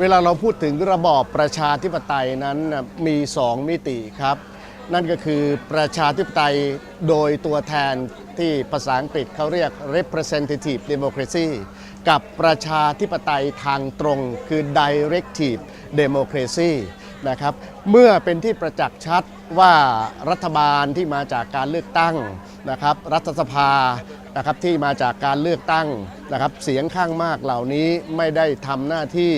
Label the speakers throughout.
Speaker 1: เวลาเราพูดถึงระบอบประชาธิปไตยนั้นมีสองมิติครับ นั่นก็คือประชาธิปไตยโดยตัวแทนที่ภาษาอังกฤษเขาเรียก representative democracy กับประชาธิปไตยทางตรงคือ directive democracy นะครับเมื่อเป็นที่ประจักษ์ชัดว่ารัฐบาลที่มาจากการเลือกตั้งนะครับรัฐสภานะครับที่มาจากการเลือกตั้งนะครับเสียงข้างมากเหล่านี้ไม่ได้ทำหน้าที่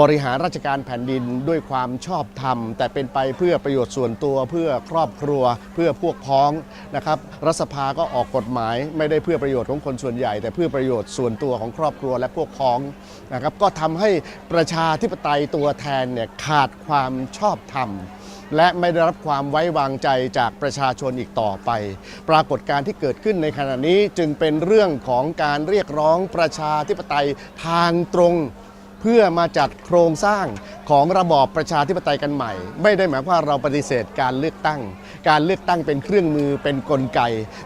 Speaker 1: บริหารราชการแผ่นดินด้วยความชอบธรรม แต่เป็นไปเพื่อประโยชน์ส่วนตัวเพื่อครอบครัว เพื่อพวกพ้องนะครับรัฐสภาก็ออกกฎหมาย ไม่ได้เพื่อประโยชน์ของคนส่วนใหญ่ แต่เพื่อประโยชน์ส่วนตัวของครอบครัวและพวกพ้องนะครับก็ทำให้ประชาธิปไตยตัวแทนเนี่ยขาดความชอบธรรมและไม่ได้รับความไว้วางใจจากประชาชนอีกต่อไป ปรากฏการณ์ที่เกิดขึ้นในขณะนี้จึงเป็นเรื่องของการเรียกร้องประชาธิปไตยทางตรง เพื่อมาจัดโครงสร้างของระบอบประชาธิปไตยกันใหม่ ไม่ได้หมายความว่าเราปฏิเสธการเลือกตั้ง การเลือกตั้งเป็นเครื่องมือเป็นกลไก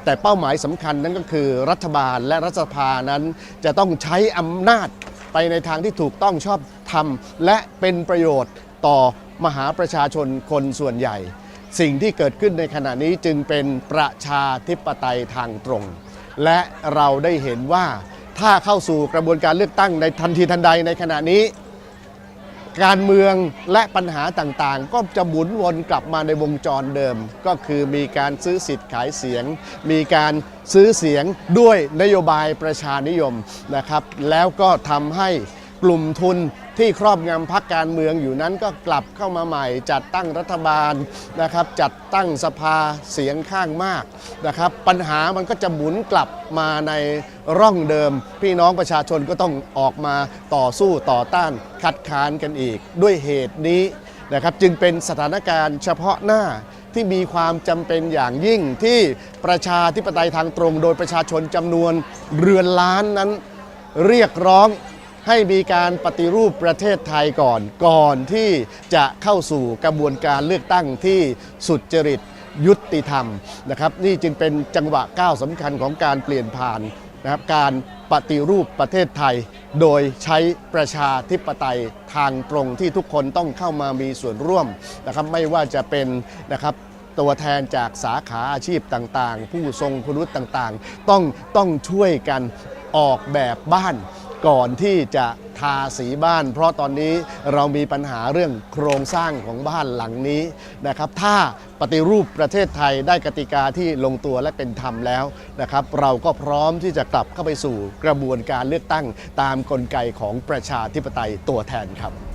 Speaker 1: แต่เป้าหมายสำคัญนั่นก็คือรัฐบาลและรัฐสภานั้นจะต้องใช้อำนาจไปในทางที่ถูกต้องชอบธรรม และเป็นประโยชน์ต่อมหาประชาชนคนส่วนใหญ่ สิ่งที่เกิดขึ้นในขณะนี้จึงเป็นประชาธิปไตยทางตรง และเราได้เห็นว่า ถ้าเข้าสู่กระบวนการเลือกตั้งในทันทีทันใดในขณะนี้ การเมืองและปัญหาต่างๆ ก็จะหมุนวนกลับมาในวงจรเดิม ก็คือมีการซื้อสิทธิ์ขายเสียง มีการซื้อเสียงด้วยนโยบายประชานิยมนะครับ แล้วก็ทำให้ กลุ่มทุนที่ครอบงำพักการเมืองอยู่นั้นก็กลับเข้ามาใหม่ จัดตั้งรัฐบาลนะครับ จัดตั้งสภาเสียงข้างมากนะครับ ปัญหามันก็จะหมุนกลับมาในร่องเดิม พี่น้องประชาชนก็ต้องออกมาต่อสู้ต่อต้านคัดค้านกันอีก ด้วยเหตุนี้นะครับจึงเป็นสถานการณ์เฉพาะหน้าที่มีความจำเป็นอย่างยิ่งที่ประชาธิปไตยทางตรง โดยประชาชนจำนวนเรือนล้านนั้นเรียกร้อง ให้มีการปฏิรูปประเทศไทยก่อน ก่อนที่จะเข้าสู่กระบวนการเลือกตั้งที่สุจริตยุติธรรมนะครับ นี่จึงเป็นจังหวะก้าวสำคัญของการเปลี่ยนผ่านนะครับการปฏิรูปประเทศไทย โดยใช้ประชาธิปไตยทางตรงที่ทุกคนต้องเข้ามามีส่วนร่วมนะครับไม่ว่าจะเป็นนะครับตัวแทนจากสาขาอาชีพต่างๆ ผู้ทรงคุณวุฒิต่างๆ ต้องต้องช่วยกันออกแบบบ้าน ก่อนที่จะทาสีบ้าน เพราะตอนนี้เรามีปัญหาเรื่องโครงสร้างของบ้านหลังนี้นะครับ ถ้าปฏิรูปประเทศไทยได้กติกาที่ลงตัวและเป็นธรรมแล้วนะครับ เราก็พร้อมที่จะกลับเข้าไปสู่กระบวนการเลือกตั้งตามกลไกของประชาธิปไตยตัวแทนครับ